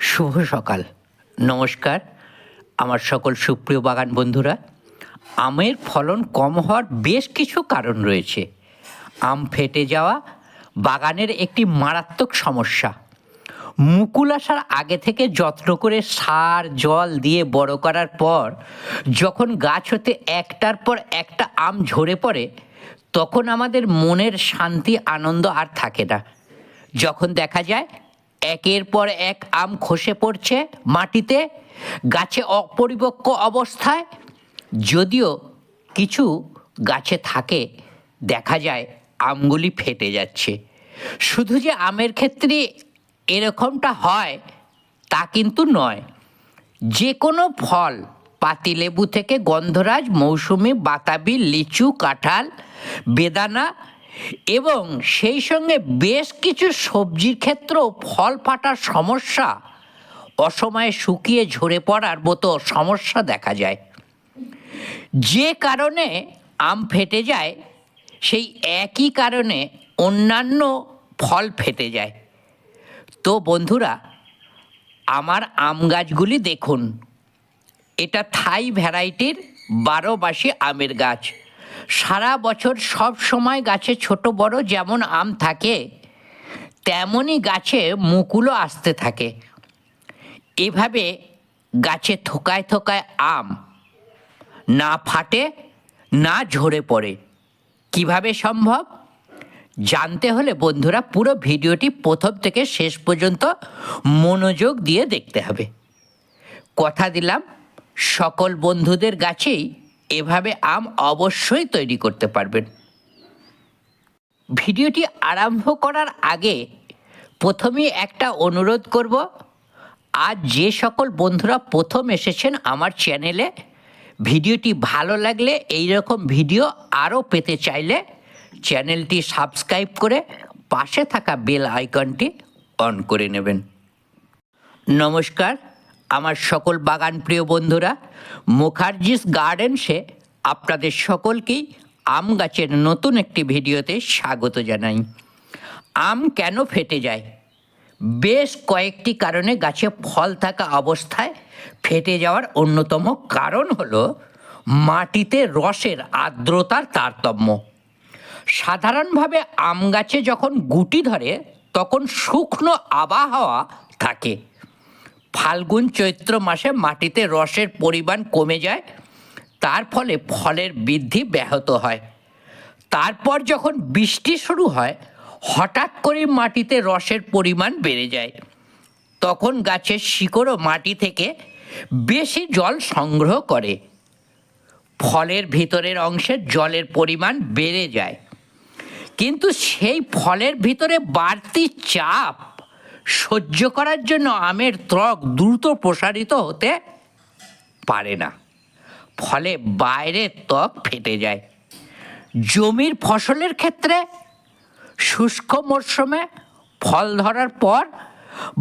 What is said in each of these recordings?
শুভ সকাল। নমস্কার, আমার সকল সুপ্রিয় বাগান বন্ধুরা। আমের ফলন কম হওয়ার বেশ কিছু কারণ রয়েছে। আম ফেটে যাওয়া বাগানের একটি মারাত্মক সমস্যা। মুকুল আসার আগে থেকে যত্ন করে সার, জল দিয়ে বড় করার পর যখন গাছ হতে একটার পর একটা আম ঝরে পড়ে, তখন আমাদের মনের শান্তি, আনন্দ আর থাকে না। যখন দেখা যায় একের পর এক আম খসে পড়ছে মাটিতে, গাছে অপরিপক্ক অবস্থায়। যদিও কিছু গাছে থাকে, দেখা যায় আমগুলি ফেটে যাচ্ছে। শুধু যে আমের ক্ষেত্রে এরকমটা হয়, তা কিন্তু নয়। যে কোনো ফল পাতিলেবু থেকে গন্ধরাজ, মৌসুমি, বাতাবি, লিচু, কাঁঠাল, বেদানা এবং সেই সঙ্গে বেশ কিছু সবজির ক্ষেত্রেও ফল ফাটার সমস্যা। অসময়ে শুকিয়ে ঝরে পড়ার মতো সমস্যা দেখা যায়। যে কারণে আম ফেটে যায়, সেই একই কারণে অন্যান্য ফল ফেটে যায়। তো বন্ধুরা, আমার আম গাছগুলি দেখুন। এটা থাই ভ্যারাইটির বারো মাসি আমের গাছ। সারা বছর সব সময় গাছে ছোট বড় যেমন আম থাকে, তেমনই গাছে মুকুলও আসতে থাকে। এভাবে গাছে থোকায় থোকায় আম না ফাটে, না ঝরে পড়ে। কীভাবে সম্ভব? জানতে হলে বন্ধুরা পুরো ভিডিওটি প্রথম থেকে শেষ পর্যন্ত মনোযোগ দিয়ে দেখতে হবে। কথা দিলাম, সকল বন্ধুদের গাছেই এভাবে আম অবশ্যই তৈরি করতে পারবেন। ভিডিওটি আরম্ভ করার আগে প্রথমেই একটা অনুরোধ করব, আজ যে সকল বন্ধুরা প্রথম এসেছেন আমার চ্যানেলে, ভিডিওটি ভালো লাগলে এই রকম ভিডিও আরও পেতে চাইলে চ্যানেলটি সাবস্ক্রাইব করে পাশে থাকা বেল আইকনটি অন করে নেবেন। নমস্কার আমার সকল বাগান প্রিয় বন্ধুরা, মুখার্জিস গার্ডেন্সে আপনাদের সকলকেই আম গাছের নতুন একটি ভিডিওতে স্বাগত জানাই। আম কেন ফেটে যায়? বেশ কয়েকটি কারণে গাছে ফল থাকা অবস্থায় ফেটে যাওয়ার অন্যতম কারণ হলো মাটিতে রসের আর্দ্রতার তারতম্য। সাধারণভাবে আম গাছে যখন গুটি ধরে, তখন শুকনো আবহাওয়া থাকে। ফাল্গুন চৈত্র মাসে মাটিতে রসের পরিমাণ কমে যায়, তার ফলে ফলের বৃদ্ধি ব্যাহত হয়। তারপর যখন বৃষ্টি শুরু হয়, হঠাৎ করে মাটিতে রসের পরিমাণ বেড়ে যায়। তখন গাছের শিকড়ও মাটি থেকে বেশি জল সংগ্রহ করে। ফলের ভিতরের অংশে জলের পরিমাণ বেড়ে যায়। কিন্তু সেই ফলের ভিতরে বাড়তি চাপ সহ্য করার জন্য আমের ত্বক দ্রুত প্রসারিত হতে পারে না। ফলে বাইরের ত্বক ফেটে যায়। জমির ফসলের ক্ষেত্রে শুষ্ক মরশুমে ফল ধরার পর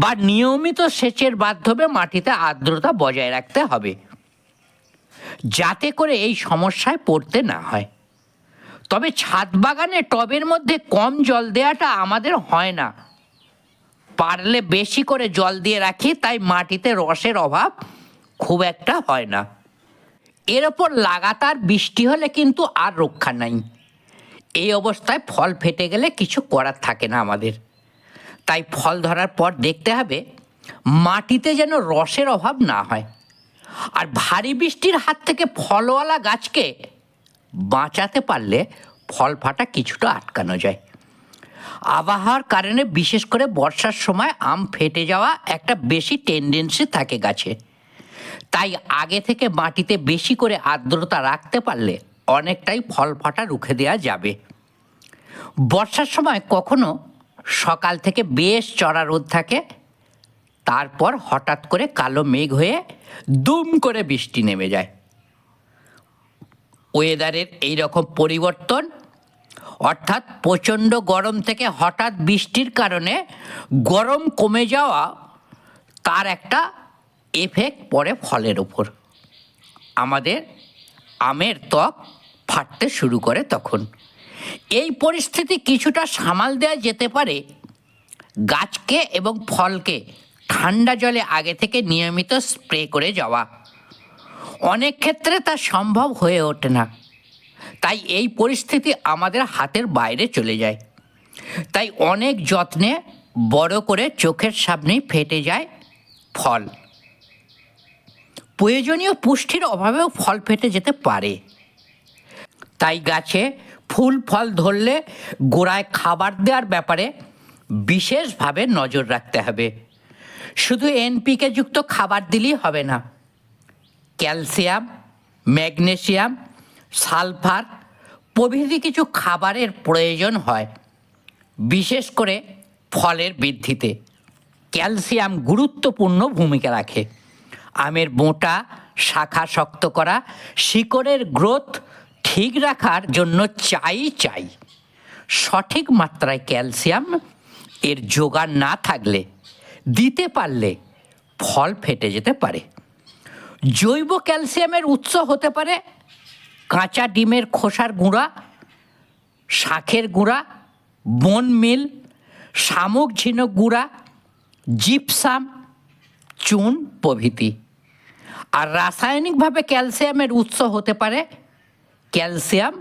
বা নিয়মিত সেচের মাধ্যমে মাটিতে আর্দ্রতা বজায় রাখতে হবে, যাতে করে এই সমস্যায় পড়তে না হয়। তবে ছাদ বাগানে টবের মধ্যে কম জল দেওয়াটা আমাদের হয় না। পারলে বেশি করে জল দিয়ে রাখি, তাই মাটিতে রসের অভাব খুব একটা হয় না। এর ওপর লাগাতার বৃষ্টি হলে কিন্তু আর রক্ষা নাই। এই অবস্থায় ফল ফেটে গেলে কিছু করার থাকে না আমাদের। তাই ফল ধরার পর দেখতে হবে, মাটিতে যেন রসের অভাব না হয়। আর ভারী বৃষ্টির হাত থেকে ফলওয়ালা গাছকে বাঁচাতে পারলে ফল ফাটা কিছুটা আটকানো যায়। আবহাওয়ার কারণে, বিশেষ করে বর্ষার সময় আম ফেটে যাওয়া একটা বেশি টেন্ডেন্সি থাকে গাছে। তাই আগে থেকে মাটিতে বেশি করে আর্দ্রতা রাখতে পারলে অনেকটাই ফল ফাটা রুখে দেওয়া যাবে। বর্ষার সময় কখনো সকাল থেকে বেশ চড়া রোদ থাকে, তারপর হঠাৎ করে কালো মেঘ হয়ে দুম করে বৃষ্টি নেমে যায়। ওয়েদারের এই রকম পরিবর্তন অর্থাৎ প্রচণ্ড গরম থেকে হঠাৎ বৃষ্টির কারণে গরম কমে যাওয়া তার একটা এফেক্ট পড়ে ফলের ওপর আমাদের আমের ত্বক ফাটতে শুরু করে তখন। এই পরিস্থিতি কিছুটা সামাল দেওয়া যেতে পারে গাছকে এবং ফলকে ঠান্ডা জলে আগে থেকে নিয়মিত স্প্রে করে যাওয়া। অনেক ক্ষেত্রে তা সম্ভব হয়ে ওঠে না। তাই এই পরিস্থিতি আমাদের হাতের বাইরে চলে যায়। তাই অনেক যত্নে বড় করে চোখের সামনেই ফেটে যায় ফল। প্রয়োজনীয় পুষ্টির অভাবেও ফল ফেটে যেতে পারে। তাই গাছে ফুল, ফল ধরলে গোড়ায় খাবার দেওয়ার ব্যাপারে বিশেষভাবে নজর রাখতে হবে। শুধু এনপিকে যুক্ত খাবার দিলেই হবে না। ক্যালসিয়াম, ম্যাগনেসিয়াম সালফার প্রভৃতি কিছু খাবারের প্রয়োজন হয়, বিশেষ করে ফলের বৃদ্ধিতে। ক্যালসিয়াম গুরুত্বপূর্ণ ভূমিকা রাখে। আমের মোটা শাখা শক্ত করা, শিকড়ের গ্রোথ ঠিক রাখার জন্য চাই চাই। সঠিক মাত্রায় ক্যালসিয়াম এর জোগান না থাকলে, দিতে পারলে ফল ফেটে যেতে পারে। জৈব ক্যালসিয়ামের উৎস হতে পারে কাঁচা ডিমের খোসার গুঁড়া শাখের গুঁড়া বন মিল শামুক ঝিনুক গুঁড়া জিপসাম চুন প্রভৃতি। আর রাসায়নিকভাবে ক্যালসিয়ামের উৎস হতে পারে ক্যালসিয়াম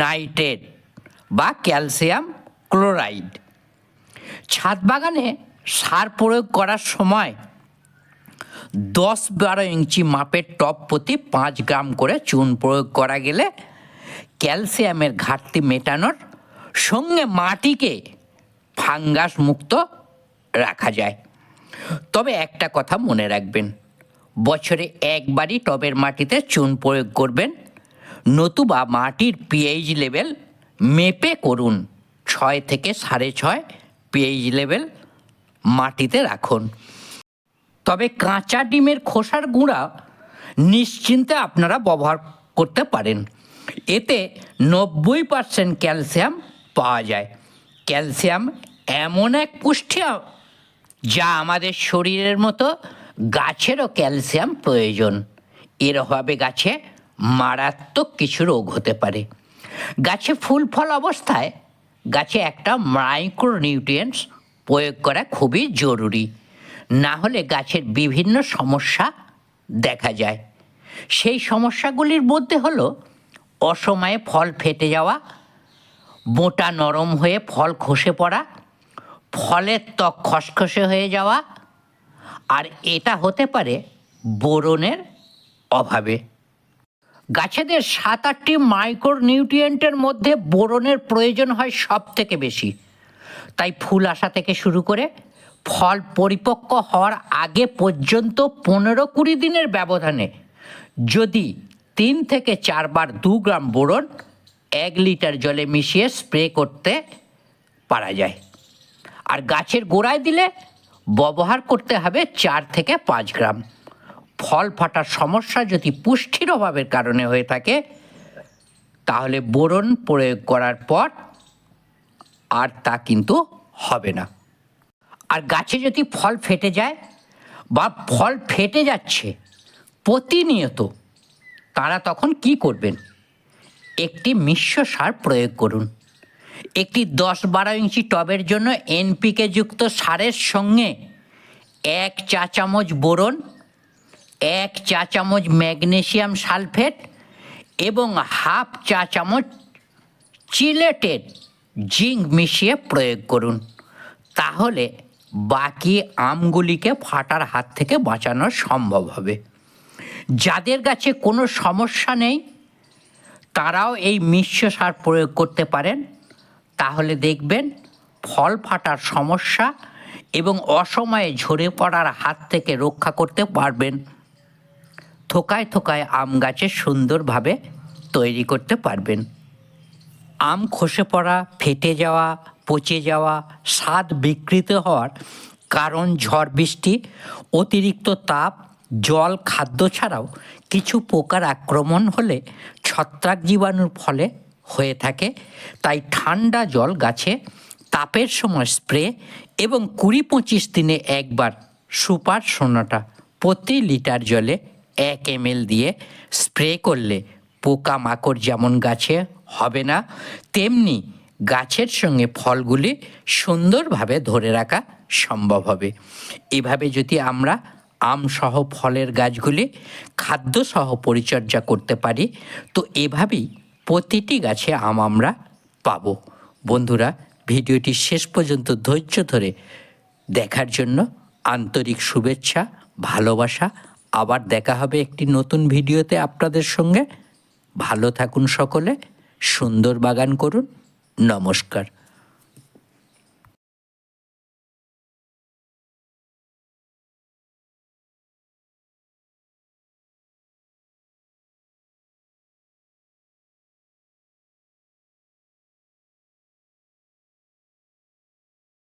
নাইট্রেট বা ক্যালসিয়াম ক্লোরাইড। ছাদ বাগানে সার প্রয়োগ করার সময় দশ বারো ইঞ্চি মাপের টপ প্রতি পাঁচ গ্রাম করে চুন প্রয়োগ করা গেলে ক্যালসিয়ামের ঘাটতি মেটানোর সঙ্গে মাটিকে ফাঙ্গাস মুক্ত রাখা যায়। তবে একটা কথা মনে রাখবেন, বছরে একবারই টবের মাটিতে চুন প্রয়োগ করবেন। নতুবা মাটির পিএইচ লেভেল মেপে করুন, ছয় থেকে সাড়ে ছয় পিএইচ লেভেল মাটিতে রাখুন। তবে কাঁচা ডিমের খোসার গুঁড়া নিশ্চিন্তে আপনারা ব্যবহার করতে পারেন। এতে নব্বই পার্সেন্ট ক্যালসিয়াম পাওয়া যায়। ক্যালসিয়াম এমন এক পুষ্টি যা আমাদের শরীরের মতো গাছেরও ক্যালসিয়াম প্রয়োজন। এর অভাবে গাছে মারাত্মক কিছু রোগ হতে পারে। গাছে ফুল ফল অবস্থায় গাছে একটা মাইক্রোনিউট্রিয়েন্টস প্রয়োগ করা খুবই জরুরি। না হলে গাছের বিভিন্ন সমস্যা দেখা যায়। সেই সমস্যাগুলির মধ্যে হলো অসময়ে ফল ফেটে যাওয়া, মোটা নরম হয়ে ফল খসে পড়া, ফলের ত্বক খসখসে হয়ে যাওয়া, আর এটা হতে পারে বোরনের অভাবে। গাছেদের সাত আটটি মাইক্রো নিউট্রিয়েন্টের মধ্যে বোরনের প্রয়োজন হয় সব থেকে বেশি। তাই ফুল আসা থেকে শুরু করে ফল পরিপক্ক হওয়ার আগে পর্যন্ত পনেরো কুড়ি দিনের ব্যবধানে যদি তিন থেকে চারবার দু গ্রাম বোরন এক লিটার জলে মিশিয়ে স্প্রে করতে পারা যায়। আর গাছের গোড়ায় দিলে ব্যবহার করতে হবে চার থেকে পাঁচ গ্রাম। ফল ফাটার সমস্যা যদি পুষ্টির অভাবের কারণে হয়ে থাকে, তাহলে বোরন প্রয়োগ করার পর আর তা কিন্তু হবে না। আর গাছে যদি ফল ফেটে যায় বা ফল ফেটে যাচ্ছে প্রতিনিয়ত, তারা তখন কি করবেন? একটি মিশ্র সার প্রয়োগ করুন। একটি দশ বারো ইঞ্চি টবের জন্য এনপিকে যুক্ত সারের সঙ্গে এক চা চামচ বোরন, এক চা চামচ ম্যাগনেশিয়াম সালফেট এবং হাফ চা চামচ চিলেটেড জিঙ্ক মিশিয়ে প্রয়োগ করুন। তাহলে বাকি আমগুলিকে ফাটার হাত থেকে বাঁচানো সম্ভব হবে। যাদের কাছে কোনো সমস্যা নেই, তারাও এই মিশ্র সার প্রয়োগ করতে পারেন। তাহলে দেখবেন ফল ফাটার সমস্যা এবং অসময়ে ঝরে পড়ার হাত থেকে রক্ষা করতে পারবেন। থোকায় থোকায় আম গাছে সুন্দরভাবে তৈরি করতে পারবেন। আম খসে পড়া, ফেটে যাওয়া পচে যাওয়া, স্বাদ বিকৃত হওয়ার কারণ ঝড় বৃষ্টি, অতিরিক্ত তাপ, জল, খাদ্য ছাড়াও কিছু পোকার আক্রমণ হলে ছত্রাক জীবাণুর ফলে হয়ে থাকে। তাই ঠান্ডা জল গাছে তাপের সময় স্প্রে এবং কুড়ি পঁচিশ দিনে একবার সুপার সোনাটা প্রতি লিটার জলে এক এম দিয়ে স্প্রে করলে পোকামাকড় যেমন গাছে হবে না, তেমনি গাছের সঙ্গে ফলগুলি সুন্দরভাবে ধরে রাখা সম্ভব হবে। এভাবে যদি আমরা আম সহ ফলের গাছগুলি খাদ্য সহ পরিচর্যা করতে পারি, তো এভাবেই প্রতিটি গাছে আম আমরা পাব। বন্ধুরা, ভিডিওটি শেষ পর্যন্ত ধৈর্য ধরে দেখার জন্য আন্তরিক শুভেচ্ছা, ভালোবাসা। আবার দেখা হবে একটি নতুন ভিডিওতে আপনাদের সঙ্গে। ভালো থাকুন সকলে, সুন্দর বাগান করুন। নমস্কার